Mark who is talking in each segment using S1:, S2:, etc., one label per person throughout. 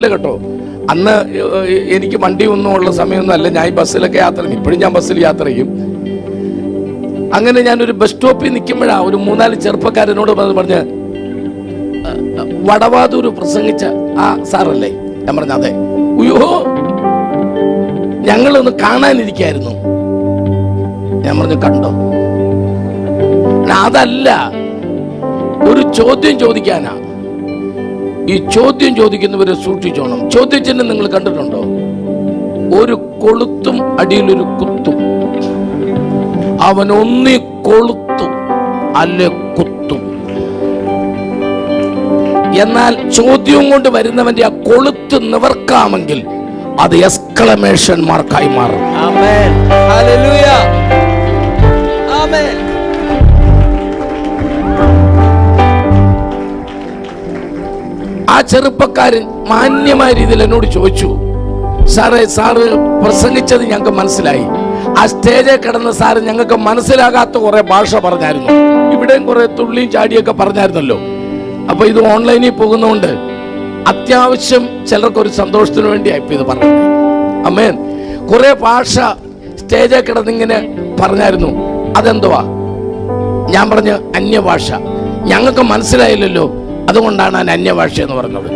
S1: കേട്ടോ. അന്ന് എനിക്ക് വണ്ടി ഒന്നും ഉള്ള സമയമൊന്നും അല്ല. ഞാൻ ഈ ബസ്സിലൊക്കെ യാത്ര ചെയ്യും. ഇപ്പോഴും ഞാൻ ബസ്സിൽ യാത്ര ചെയ്യും. അങ്ങനെ ഞാനൊരു ബസ് സ്റ്റോപ്പിൽ നിൽക്കുമ്പോഴാണ് ഒരു മൂന്നാൽ ചെറുപ്പക്കാരനോട് പറഞ്ഞ് "അഹ്, വടവാതൂർ പ്രസംഗിച്ച ആ സാറല്ലേ? ഞാൻ പറഞ്ഞ അതെ. ഉയ്യോ ഞങ്ങളൊന്ന് കാണാനിരിക്കായിരുന്നു. ഞാൻ പറഞ്ഞു കണ്ടോ? അതല്ല ഒരു ചോദ്യം ചോദിക്കാനാ. ഈ ചോദ്യം ചോദിക്കുന്നവരെ സൂക്ഷിച്ചോണം ചോദ്യചിഹ്നം നിങ്ങൾ കണ്ടിട്ടുണ്ടോ ഒരു കൊളുത്തും അടിയിലൊരു കുത്തും അവൻ ഒന്നി കൊളുത്തും അല്ലെ കുത്തും എന്നാൽ ചോദ്യം കൊണ്ട് വരുന്നവന്റെ ആ കൊളുത്ത് നിവർക്കാമെങ്കിൽ അത് എക്സ്ക്ലമേഷൻ മാർക്കായി മാറും.
S2: Hallelujah. Amen.
S1: ചെറുപ്പക്കാരൻ മാന്യമായ രീതിയിൽ എന്നോട് ചോദിച്ചു സാറേ സാറ് പ്രസംഗിച്ചത് ഞങ്ങൾക്ക് മനസ്സിലായി. ആ സ്റ്റേജിൽ കിടന്ന സാറ് ഞങ്ങൾക്ക് മനസ്സിലാകാത്ത കുറെ ഭാഷ പറഞ്ഞായിരുന്നു. ഇവിടെയും കുറെ തുള്ളിയും ചാടിയൊക്കെ പറഞ്ഞായിരുന്നല്ലോ. അപ്പൊ ഇത് ഓൺലൈനിൽ പോകുന്നതുകൊണ്ട് അത്യാവശ്യം ചിലർക്കൊരു സന്തോഷത്തിന് വേണ്ടിയാണ് ഇപ്പൊ ഇത് പറഞ്ഞത്. അമ്മേൻ. കുറെ ഭാഷ സ്റ്റേജിൽ കിടന്നിങ്ങനെ പറഞ്ഞായിരുന്നു. അതെന്തുവാ? ഞാൻ പറഞ്ഞു അന്യഭാഷ. ഞങ്ങൾക്ക് മനസ്സിലായില്ലല്ലോ. അതുകൊണ്ടാണ് അന്യഭാഷ എന്ന് പറഞ്ഞത്.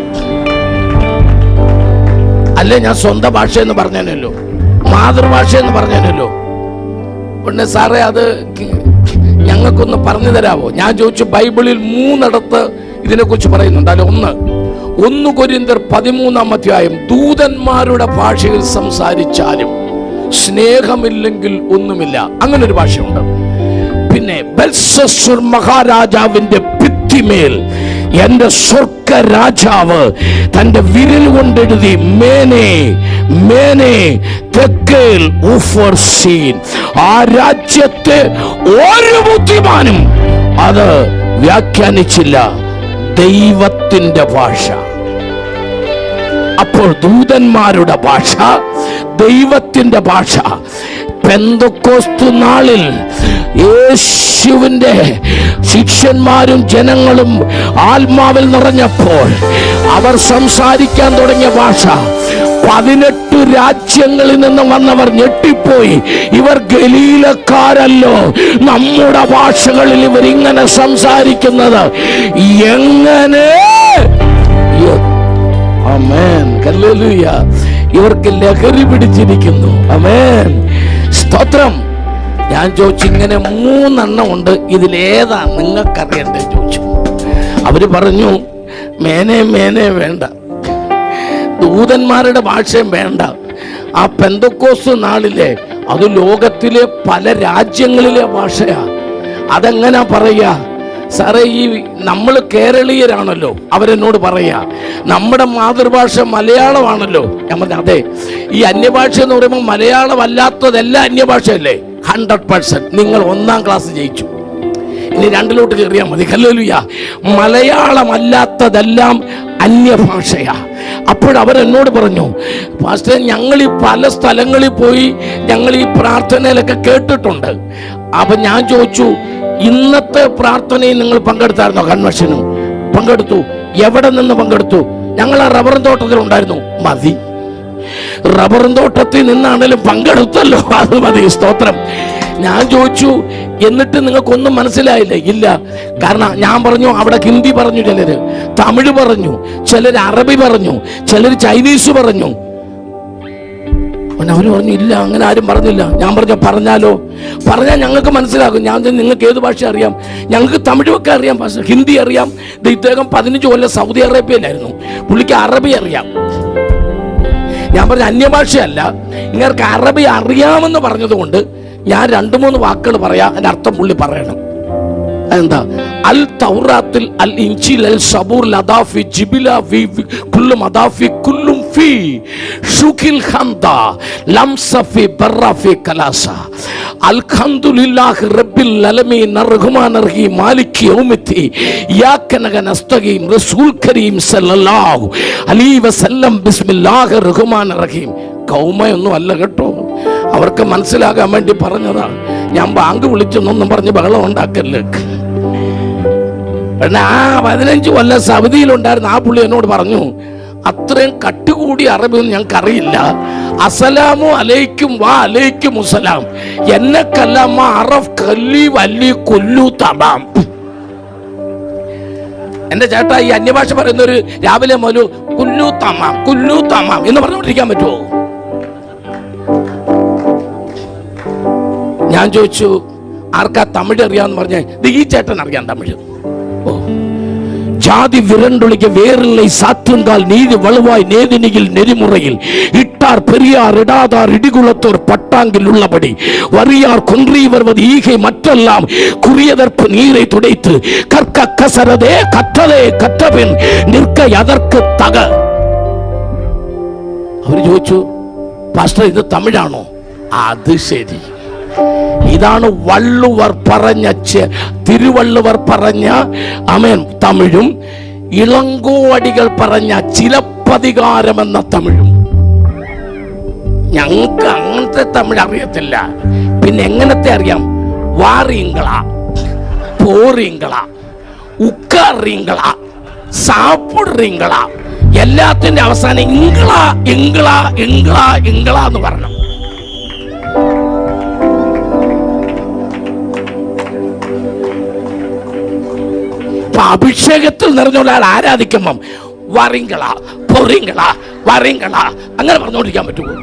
S1: അല്ലേ ഞാൻ സ്വന്തം ഭാഷ എന്ന് പറഞ്ഞല്ലോ മാതൃഭാഷ എന്ന് പറഞ്ഞല്ലോ പിന്നെ സാറേ അത് ഞങ്ങൾക്കൊന്ന് പറഞ്ഞു തരാമോ ഞാൻ ചോദിച്ചു ബൈബിളിൽ മൂന്നിടത്ത് ഇതിനെക്കുറിച്ച് പറയുന്നുണ്ട്. അല്ലെ ഒന്ന്. ഒന്ന് കൊരിന്തർ പതിമൂന്നാം അധ്യായം ദൂതന്മാരുടെ ഭാഷയിൽ സംസാരിച്ചാലും സ്നേഹമില്ലെങ്കിൽ ഒന്നുമില്ല. അങ്ങനൊരു ഭാഷയുണ്ട്. പിന്നെ ബൽസസ്വർ മഹാരാജാവിന്റെ ഭിത്തിമേൽ എന്റെ സ്വർഗ രാജാവ് തന്റെ വിരൽ കൊണ്ടെഴുതി മേനെ മേനെ തെക്കേൽ ഉഫർ സീൻ. ആ രാജ്യത്തെ ഒരു ബുദ്ധിമാനും അത് വ്യാഖ്യാനിച്ചില്ല. ദൈവത്തിന്റെ ഭാഷ. അപ്പോൾ ദൂതന്മാരുടെ ഭാഷ ദൈവത്തിന്റെ ഭാഷ. പെന്തക്കോസ്തു നാളിൽ യേശുവിന്റെ ശിഷ്യന്മാരും ജനങ്ങളും ആത്മാവിൽ നിറഞ്ഞപ്പോൾ അവർ സംസാരിക്കാൻ തുടങ്ങിയ ഭാഷ പതിനെട്ട് രാജ്യങ്ങളിൽ നിന്ന് വന്നവർ ഞെട്ടിപ്പോയി. ഇവർ ഗലീലക്കാരല്ലോ. നമ്മുടെ ഭാഷകളിൽ ഇവർ ഇങ്ങനെ സംസാരിക്കുന്നത്. എങ്ങനെ? ഇവർക്ക് ലഹരി പിടിച്ചിരിക്കുന്നു. അമേൻ. സ്തോത്രം. ഞാൻ ചോദിച്ചു ഇങ്ങനെ മൂന്നെണ്ണം ഉണ്ട്. ഇതിലേതാ നിങ്ങൾക്കറിയണ്ടേ ചോദിച്ചു. അവർ പറഞ്ഞു മേനെ മേനെ വേണ്ട. ദൂതന്മാരുടെ ഭാഷയും വേണ്ട. ആ പെന്തക്കോസ് നാളിലെ അത് ലോകത്തിലെ പല രാജ്യങ്ങളിലെ ഭാഷയാ. അതെങ്ങനാ പറയാ സാറേ ഈ നമ്മൾ കേരളീയരാണല്ലോ. അവരെന്നോട് പറയാ നമ്മുടെ മാതൃഭാഷ മലയാളമാണല്ലോ. ഞാൻ അതെ ഈ അന്യഭാഷ എന്ന് പറയുമ്പോൾ മലയാളം അല്ലാത്തതെല്ലാം അന്യഭാഷയല്ലേ? ഹൺഡ്രഡ് പെർസെന്റ് നിങ്ങൾ ഒന്നാം ക്ലാസ് ജയിച്ചു. ഇനി രണ്ടിലോട്ട് കയറിയാൽ മതി. ഹല്ലേലൂയ. മലയാളമല്ലാത്തതെല്ലാം അന്യഭാഷയാ. അപ്പോൾ എന്നോട് പറഞ്ഞു പാസ്റ്റർ ഞങ്ങൾ ഈ പല സ്ഥലങ്ങളിൽ പോയി ഞങ്ങൾ ഈ പ്രാർത്ഥനയിലൊക്കെ കേട്ടിട്ടുണ്ട്. അപ്പൊ ഞാൻ ചോദിച്ചു ഇന്നത്തെ പ്രാർത്ഥനയിൽ നിങ്ങൾ പങ്കെടുത്തായിരുന്നോ കൺവെൻഷനും? പങ്കെടുത്തു. എവിടെ നിന്ന് പങ്കെടുത്തു? ഞങ്ങൾ ആ റബ്ബർ തോട്ടത്തിൽ ഉണ്ടായിരുന്നു. മതി. റബ്ബറും തോട്ടത്തിൽ നിന്നാണേലും പങ്കെടുത്തല്ലോ. അത് മതി. സ്തോത്രം. ഞാൻ ചോദിച്ചു എന്നിട്ട് നിങ്ങൾക്കൊന്നും മനസ്സിലായില്ലേ? ഇല്ല. കാരണം ഞാൻ പറഞ്ഞു അവിടെ ഹിന്ദി പറഞ്ഞു ചിലര് തമിഴ് പറഞ്ഞു ചിലർ അറബി പറഞ്ഞു ചിലർ ചൈനീസ് പറഞ്ഞു. അവന് പറഞ്ഞു ഇല്ല അങ്ങനെ ആരും പറഞ്ഞില്ല. ഞാൻ പറഞ്ഞ പറഞ്ഞാലോ? പറഞ്ഞാൽ ഞങ്ങൾക്ക് മനസ്സിലാകും. ഞാൻ നിങ്ങൾക്ക് ഏത് ഭാഷ അറിയാം? ഞങ്ങൾക്ക് തമിഴൊക്കെ അറിയാം ഹിന്ദി അറിയാം. ഇദ്ദേഹം പതിനഞ്ച് കൊല്ലം സൗദി അറേബ്യയിലായിരുന്നു. പുള്ളിക്ക് അറബി അറിയാം. ഞാൻ പറഞ്ഞ അന്യഭാഷയല്ല. ഇങ്ങനെ അറബി അറിയാമെന്ന് പറഞ്ഞതുകൊണ്ട് ഞാൻ രണ്ട് മൂന്ന് വാക്കുകൾ പറയാം അതിന്റെ അർത്ഥം പുള്ളി പറയണം. കൗമയൊന്നും അല്ല കേട്ടോ. അവർക്ക് മനസ്സിലാകാൻ വേണ്ടി പറഞ്ഞതാ. ഞാൻ ബാങ്ക് വിളിച്ചൊന്നും പറഞ്ഞ് ബഹളം ഉണ്ടാക്കല്ലേ ആ പതിനഞ്ച് കൊല്ലം സൗദിയിലുണ്ടായിരുന്ന ആ പുള്ളി എന്നോട് പറഞ്ഞു അത്രയും കട്ടുകൂടി അറബി ഒന്നും ഞങ്ങൾക്ക് അറിയില്ല അസലാമു അലൈക്കും വാ അലൈക്കും മുസലാം എന്നെ കല്ലാമ അറഫ് കല്ലി വല്ലി കൊല്ലു തടാം. എന്റെ ചേട്ടാ ഈ അന്യഭാഷ പറയുന്നൊരു രാവിലെ മോലു കുല്ലു തമാം കുല്ലു തമാം എന്ന് പറഞ്ഞുകൊണ്ടിരിക്കാൻ പറ്റുമോ ഞാൻ ചോദിച്ചു ആർക്കാ തമിഴ് അറിയാന്ന് പറഞ്ഞ ഇത് ഈ ചേട്ടൻ അറിയാം തമിഴ് ഓ ஜாதி விரண்டொழிக்க வேரில்லை சாற்றுங்கால் நீதி வலுவாய் நேதினியில் நெறிமுறையில் இட்டார் பெரியார் இடாதார் இடிகுலத்தோர் பட்டாங்கில் உள்ளபடி வரியார் கொன்றி வருவது ஈகை மற்றெல்லாம் குறியதற்கு நீரை துடைத்து கற்க கசரதே கற்றதே கற்றபின் நிற்க எதற்கு தக അവർ ചോദിച്ചു പാസ്റ്റർ ഇത് തമിഴാണോ അത് ശരി ഇതാണ് വള്ളുവർ പറഞ്ഞ തിരുവള്ളുവർ പറഞ്ഞ അമേൻ തമിഴും. ഇളങ്കോടികൾ പറഞ്ഞ ചിലപ്പതികാരം എന്ന തമിഴും. ഞങ്ങൾക്ക് അങ്ങനത്തെ തമിഴ് അറിയത്തില്ല. പിന്നെ എങ്ങനത്തെ അറിയാം? വാറിയങ്കള പോറിയങ്കള ഉക്കാറിയങ്കള സാപ്പിടുറീങ്കള എല്ലാത്തിന്റെ അവസാനം ഇംഗ്ള ഇംഗ്ള ഇംഗ്ള ഇംഗ്ള എന്ന് പറഞ്ഞു. അഭിഷേകത്തിൽ നിറഞ്ഞ ഒരാൾ ആരാധിക്കുമ്പം വറിങ്കള പൊറിങ്കള വറിങ്കള അങ്ങനെ പറഞ്ഞുകൊണ്ടിരിക്കാൻ പറ്റുമോ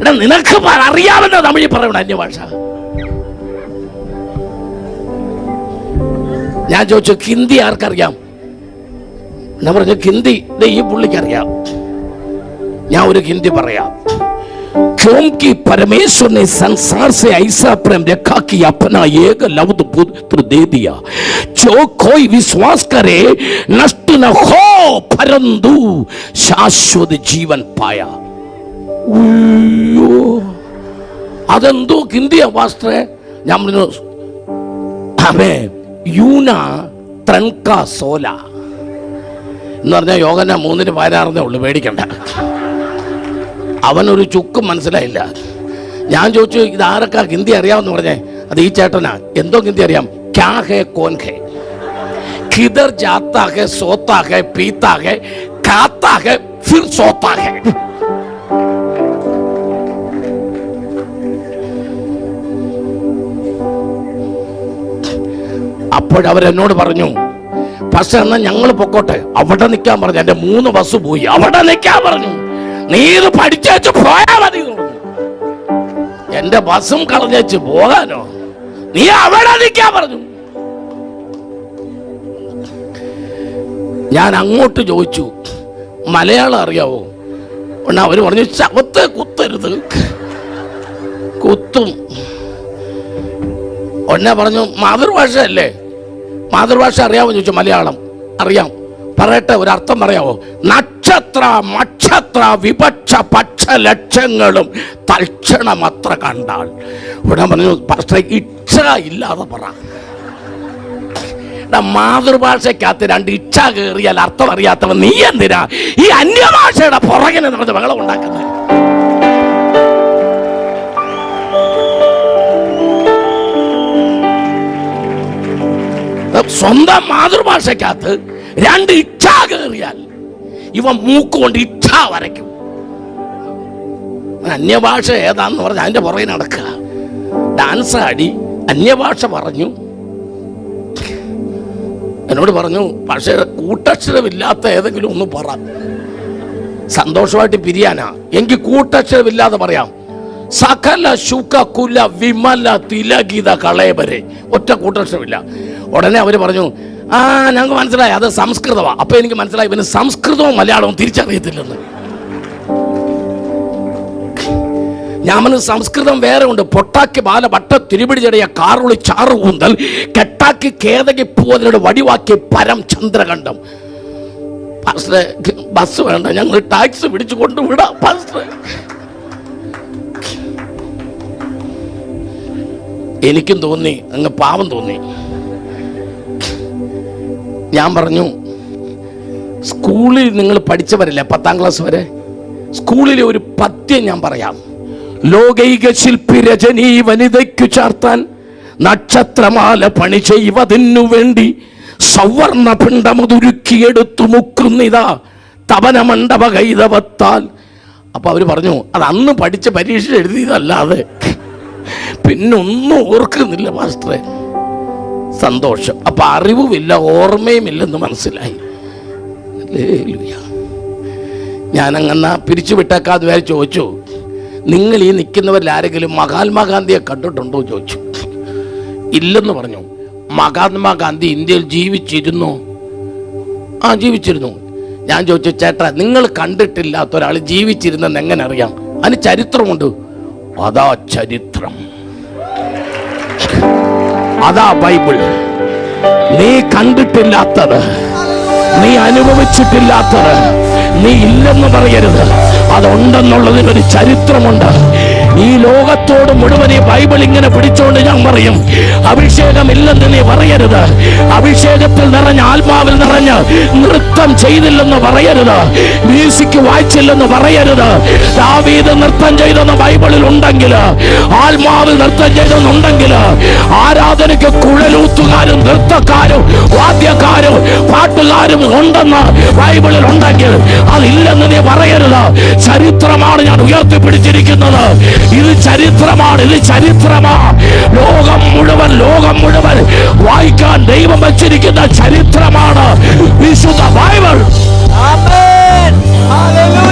S1: എടാ നിനക്ക് പ- അറിയാവുന്ന തമിഴിൽ പറയണം അന്യഭാഷ ഞാൻ ചോദിച്ചു ഹിന്ദി ആർക്കറിയാം ഞാൻ പറഞ്ഞു ഹിന്ദി ദേ ഈ പുള്ളിക്ക് അറിയാം ഞാൻ ഒരു ഹിന്ദി പറയാം क्योंकि परमेश्वर ने संसार से ऐसा प्रेम रखा कि अपना एक लवद पुत्र दे दिया जो कोई विश्वास करे नष्ट न हो परंतु शाश्वत जीवन पाया ഉയ്യോ. അതെന്തോ ഹിന്ദിയാ പാസ്റ്ററെ ഞാൻ പറഞ്ഞു അമേ യൂന ത്രൺക സോല എന്ന് പറഞ്ഞാൽ യോഗന മൂന്നിന് പതിനാറിനേ ഉള്ളു പേടിക്കണ്ട അവനൊരു ചുക്കും മനസ്സിലായില്ല ഞാൻ ചോദിച്ചു ഇത് ആരൊക്കെ ഹിന്ദി അറിയാമെന്ന് പറഞ്ഞേ അത് ഈ ചേട്ടനാ എന്തോ ഹിന്ദി അറിയാം ക്യാ है कौन है किधर जाता है सोता है पीता है खाता है फिर सोता है അപ്പോഴവരെന്നോട് പറഞ്ഞു പക്ഷെ എന്നാ ഞങ്ങൾ പൊക്കോട്ടെ. അവിടെ നിൽക്കാൻ പറഞ്ഞു. എന്റെ മൂന്ന് ബസ് പോയി. അവിടെ നിൽക്കാൻ പറഞ്ഞു. നീ ഇത് പഠിച്ചു പോയാ മതി എന്റെ ബസ്സും കളഞ്ഞേച്ച് പോകാനോ? നീ അവിടെ നിൽക്കാൻ പറഞ്ഞു. ഞാൻ അങ്ങോട്ട് ചോദിച്ചു മലയാളം അറിയാവോ? ഉടനെ അവർ പറഞ്ഞു ശവത്തെ കുത്തരുത്. കുത്തും. ഒന്ന പറഞ്ഞു മാതൃഭാഷ അല്ലേ? മാതൃഭാഷ അറിയാമോ ചോദിച്ചു മലയാളം അറിയാം. പറയട്ടെ ഒരർത്ഥം പറയാമോ നക്ഷത്ര മക്ഷത്ര വിപക്ഷ പക്ഷ ലക്ഷങ്ങളും തൽക്ഷണം അത്ര കണ്ടാൽ. ഉടൻ പറഞ്ഞു പക്ഷേ ഇച്ഛ ഇല്ലാതെ പറ മാതൃഭാഷയ്ക്കകത്ത് രണ്ട് ഇച്ഛ കയറിയാൽ അർത്ഥം അറിയാത്തവൻ നീ എന്തിനാ? ഈ അന്യഭാഷയുടെ പുറകിനെ നടന്ന് ബഹളം ഉണ്ടാക്കുന്നത്? സ്വന്തം മാതൃഭാഷയ്ക്കകത്ത് രണ്ട് ഇച്ഛ കയറിയാൽ ഇവ മൂക്കുകൊണ്ട് ഇച്ഛ വരയ്ക്കും. അന്യഭാഷ ഏതാന്ന് പറഞ്ഞാൽ അതിന്റെ പുറകെ നടക്കുക. ഡാൻസ് ആടി അന്യഭാഷ പറഞ്ഞു. എന്നോട് പറഞ്ഞു പക്ഷേ കൂട്ടക്ഷരമില്ലാത്ത ഏതെങ്കിലും ഒന്ന് പറ. സന്തോഷമായിട്ട് പിരിയാനാ. എങ്കിൽ കൂട്ടക്ഷരമില്ലാതെ പറയാം. സകല ശുക കുല വിമല തിലഗീത കളയവരെ ഒറ്റ കൂട്ടക്ഷരമില്ല. ഉടനെ അവർ പറഞ്ഞു ആ ഞങ്ങൾക്ക് മനസ്സിലായി അത് സംസ്കൃതമാണ് അപ്പോൾ എനിക്ക് മനസ്സിലായി ഇവന് സംസ്കൃതവും മലയാളവും തിരിച്ചറിയത്തില്ലെന്ന്. പറഞ്ഞു, സംസ്കൃതം വേറെ ഉണ്ട്. പൊട്ടാക്കി ബാല വട്ട തിരുപിടിച്ചടയ കാറുളി ചാറു കൂന്തൽ കെട്ടാക്കി കേതകി പൂവതിനോട് വടിവാക്കി പരം ചന്ദ്രകണ്ഠം. ബസ് വേണ്ട ഞങ്ങൾ ടാക്സി പിടിച്ചു കൊണ്ടുവിടാം എനിക്കും തോന്നി അങ്ങ് പാവം തോന്നി. ഞാൻ പറഞ്ഞു സ്കൂളിൽ നിങ്ങൾ പഠിച്ചവരല്ലേ പത്താം ക്ലാസ് വരെ? സ്കൂളിലെ ഒരു പദ്യം ഞാൻ പറയാം. ലോകൈക ശില്പി രജനീ വനിതയ്ക്കു ചാർത്താൻ നക്ഷത്രമാല പണി ചെയ്വതിനു വേണ്ടി സവർണ പിണ്ടമതുരുക്കിയെടുത്തു മുക്കുന്നിതാ തപന മണ്ഡപ കൈതവത്താൽ. അപ്പൊ അവർ പറഞ്ഞു അത് അന്ന് പഠിച്ച പരീക്ഷ എഴുതിയതല്ലാതെ പിന്നൊന്നും ഓർക്കുന്നില്ല മാസ്റ്ററെ. സന്തോഷം. അപ്പൊ അറിവുമില്ല ഓർമ്മയുമില്ലെന്ന് മനസ്സിലായി. ഞാനങ്ങനെ പിരിച്ചുവിട്ടേക്കാതെ വരെ ചോദിച്ചു. നിങ്ങൾ ഈ നിൽക്കുന്നവരിൽ ആരെങ്കിലും മഹാത്മാഗാന്ധിയെ കണ്ടിട്ടുണ്ടോ ചോദിച്ചു. ഇല്ലെന്ന് പറഞ്ഞു. മഹാത്മാഗാന്ധി ഇന്ത്യയിൽ ജീവിച്ചിരുന്നു. ആ ജീവിച്ചിരുന്നു. ഞാൻ ചോദിച്ചു ചേട്ടാ നിങ്ങൾ കണ്ടിട്ടില്ലാത്ത ഒരാൾ ജീവിച്ചിരുന്നെന്ന് എങ്ങനെ അറിയാം? അതിന് ചരിത്രമുണ്ട്. അതാ ചരിത്രം. അതാ ബൈബിൾ. നീ കണ്ടിട്ടില്ലാത്തത്. നീ അനുഭവിച്ചിട്ടില്ലാത്തത്. നീ ഇല്ലെന്ന് പറയരുത്. അതുണ്ടെന്നുള്ളതിനൊരു ചരിത്രമുണ്ട്. ഈ ലോകത്തോട് മുഴുവൻ ഈ ബൈബിൾ ഇങ്ങനെ പിടിച്ചോണ്ട് ഞാൻ പറയും അഭിഷേകം ഇല്ലെന്ന് നീ പറയരുത്. അഭിഷേകത്തിൽ നിറഞ്ഞ ആത്മാവിൽ നിറഞ്ഞ് നൃത്തം ചെയ്തില്ലെന്ന് പറയരുത്. മ്യൂസിക് വായിച്ചില്ലെന്ന് പറയരുത്. ദാവീദ് നൃത്തം ചെയ്തെന്ന് ബൈബിളിൽ ഉണ്ടെങ്കിൽ ആത്മാവിൽ നൃത്തം ചെയ്തെന്നുണ്ടെങ്കിൽ ആരാധനയ്ക്ക് കുഴലൂത്തുകാരും നൃത്തക്കാരും വാദ്യക്കാരും പാട്ടുകാരും ഉണ്ടെന്ന് ബൈബിളിൽ ഉണ്ടെങ്കിൽ അതില്ലെന്ന് നീ പറയരുത്. ചരിത്രമാണ് ഞാൻ ഉയർത്തിപ്പിടിച്ചിരിക്കുന്നത്. ഇത് ചരിത്രമാണ് ഇത് ചരിത്രമാ. ലോകം മുഴുവൻ ലോകം മുഴുവൻ വായിക്കാൻ ദൈവം വച്ചിരിക്കുന്ന. വിശുദ്ധ ചരിത്രമാണ്. വിശുദ്ധ ബൈബിൾ. ആമേൻ. ഹല്ലേലൂയ